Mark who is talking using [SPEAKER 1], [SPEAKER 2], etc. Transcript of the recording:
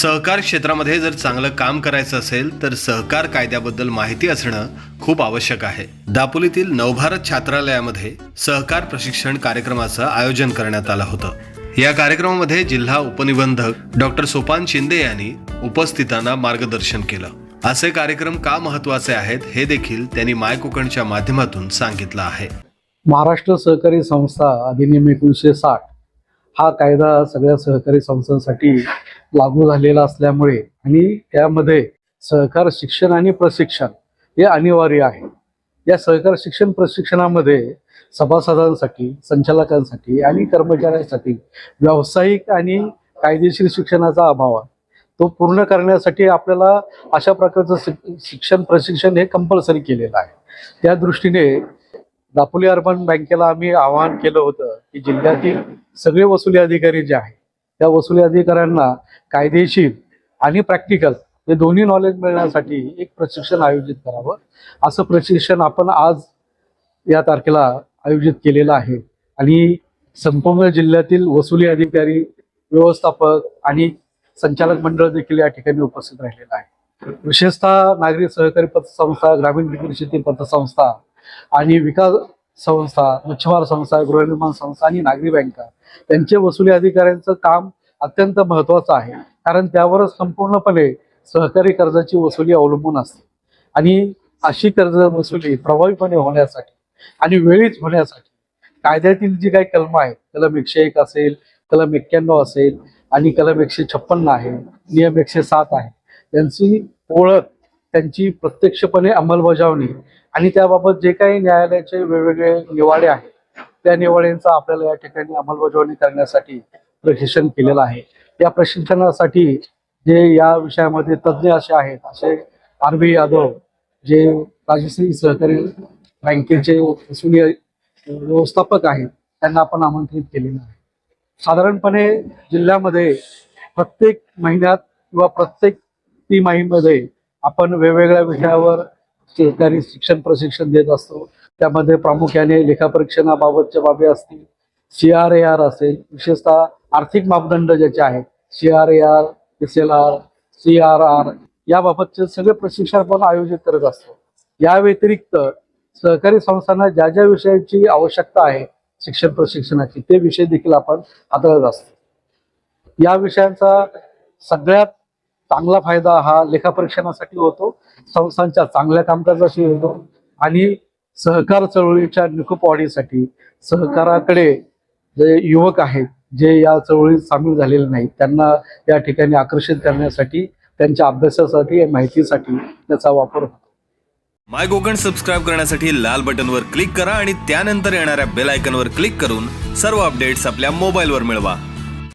[SPEAKER 1] सहकार क्षेत्रामध्ये जर चांगलं काम करायचं असेल तर सहकार कायद्याबद्दल माहिती असणं खूप आवश्यक आहे. दापोलीतील नवभारत छात्रालयामध्ये सहकार प्रशिक्षण कार्यक्रमाचं आयोजन करण्यात आलं होतं. या कार्यक्रमामध्ये जिल्हा उपनिबंधक डॉक्टर सोपान शिंदे यांनी उपस्थितांना मार्गदर्शन केलं. असे कार्यक्रम का महत्त्वाचे आहेत हे देखील त्यांनी माय कोकणच्या माध्यमातून सांगितलं आहे.
[SPEAKER 2] महाराष्ट्र सहकारी संस्था अधिनियम एकोणीसशे साठ हा कायदा सगळ्या सहकारी संस्थांसाठी लागू झालेला असल्यामुळे आणि त्यामध्ये सहकार शिक्षण आणि प्रशिक्षण हे अनिवार्य आहे. या सहकार शिक्षण प्रशिक्षणामध्ये सभासदांसाठी संचालकांसाठी आणि कर्मचाऱ्यांसाठी व्यावसायिक आणि कायदेशीर शिक्षणाचा अभाव आहे. तो पूर्ण करण्यासाठी आपल्याला अशा प्रकारचं शिक- शिक्षण प्रशिक्षण हे कंपल्सरी केलेलं आहे. त्या दृष्टीने दापोली अर्बन बँकेला आम्ही आवाहन केलं होतं की जिल्ह्यातील सगळे वसुली अधिकारी जे आहेत त्या वसुली अधिकाऱ्यांना कायदेशीर आणि प्रॅक्टिकल हे दोन्ही नॉलेज मिळण्यासाठी एक प्रशिक्षण आयोजित करावं. असं प्रशिक्षण आपण आज या तारखेला आयोजित केलेलं आहे. आणि संपूर्ण जिल्ह्यातील वसुली अधिकारी व्यवस्थापक आणि संचालक मंडळ देखील या ठिकाणी उपस्थित राहिलेलं आहे. विशेषतः नागरी सहकारी पतसंस्था ग्रामीण विक्री शेती पतसंस्था आणि विकास संस्था मच्छीमार संस्था गृहनिर्माण संस्था आणि नागरी बँका त्यांचे वसुली अधिकाऱ्यांचं काम अत्यंत महत्वाचं आहे. कारण त्यावरच संपूर्णपणे सहकारी कर्जाची वसुली अवलंबून असते. आणि अशी कर्ज वसुली प्रभावीपणे होण्यासाठी आणि वेळीच होण्यासाठी कायद्यातील जी काही कलम आहेत कलम एकशे एक असेल कलम एक्क्याण्णव असेल आणि कलम एकशे छप्पन्न आहे नियम एकशे सात आहे त्यांची ओळख त्यांची प्रत्यक्षपणे अंमलबजावणी आणि त्याबाबत जे काही न्यायालयाचे वेगवेगळे निवाडे आहेत त्या निवाड्यांचा आपल्याला या ठिकाणी अंमलबजावणी करण्यासाठी प्रशिक्षण केलेलं आहे. या प्रशिक्षणासाठी जे या विषयामध्ये तज्ज्ञ असे आहेत असे आर बी यादव जे राजश्री सहकारी बँकेचे व्यवस्थापक आहेत त्यांना आपण आमंत्रित केलेलं आहे. साधारणपणे जिल्ह्यामध्ये प्रत्येक महिन्यात किंवा प्रत्येक तिमाहीमध्ये आपण वेगवेगळ्या विषयावर सरकारी शिक्षण प्रशिक्षण देत असतो. त्यामध्ये प्रामुख्याने लेखापरीक्षणाबाबतच्या बाबी असतील. सी आर ए आर असेल विशेषतः आर्थिक मापदंड ज्याचे आहेत C R A R S L R C R R याबाबतचे सगळे प्रशिक्षण आपण आयोजित करत असतो. या व्यतिरिक्त सहकारी संस्थांना ज्या ज्या विषयाची आवश्यकता आहे शिक्षण प्रशिक्षणाची ते विषय देखील आपण हाताळत असतो. या विषयांचा सगळ्यात चांगला फायदा हा लेखापरीक्षणासाठी होतो. संस्थांच्या चांगल्या कामकाजाशी होतो. आणि सहकार चळवळीच्या निकोप वाढीसाठी सहकाराकडे जे युवक आहेत जे या चळवळीत सामील झालेले नाहीत त्यांना या ठिकाणी आकर्षित करण्यासाठी त्यांच्या अभ्यासासाठी माहितीसाठी त्याचा वापर होतो.
[SPEAKER 3] माय कोकण सबस्क्राईब करण्यासाठी लाल बटनवर क्लिक करा आणि त्यानंतर येणाऱ्या बेल आयकनवर क्लिक करून सर्व अपडेट्स आपल्या मोबाईलवर मिळवा.